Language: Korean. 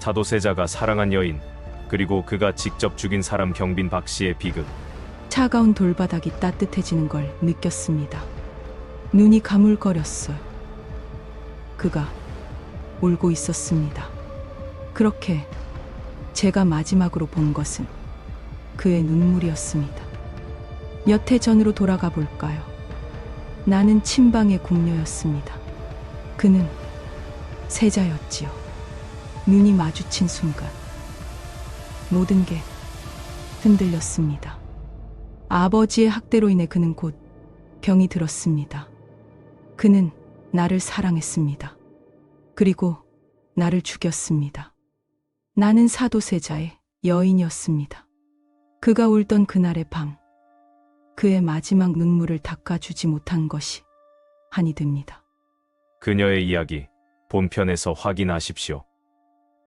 사도세자가 사랑한 여인, 그리고 그가 직접 죽인 사람 경빈 박 씨의 비극. 차가운 돌바닥이 따뜻해지는 걸 느꼈습니다. 눈이 가물거렸어요. 그가 울고 있었습니다. 그렇게 제가 마지막으로 본 것은 그의 눈물이었습니다. 몇 해 전으로 돌아가 볼까요? 나는 친방의 궁녀였습니다. 그는 세자였지요. 눈이 마주친 순간 모든 게 흔들렸습니다. 아버지의 학대로 인해 그는 곧 병이 들었습니다. 그는 나를 사랑했습니다. 그리고 나를 죽였습니다. 나는 사도세자의 여인이었습니다. 그가 울던 그날의 밤, 그의 마지막 눈물을 닦아주지 못한 것이 한이 됩니다. 그녀의 이야기 본편에서 확인하십시오.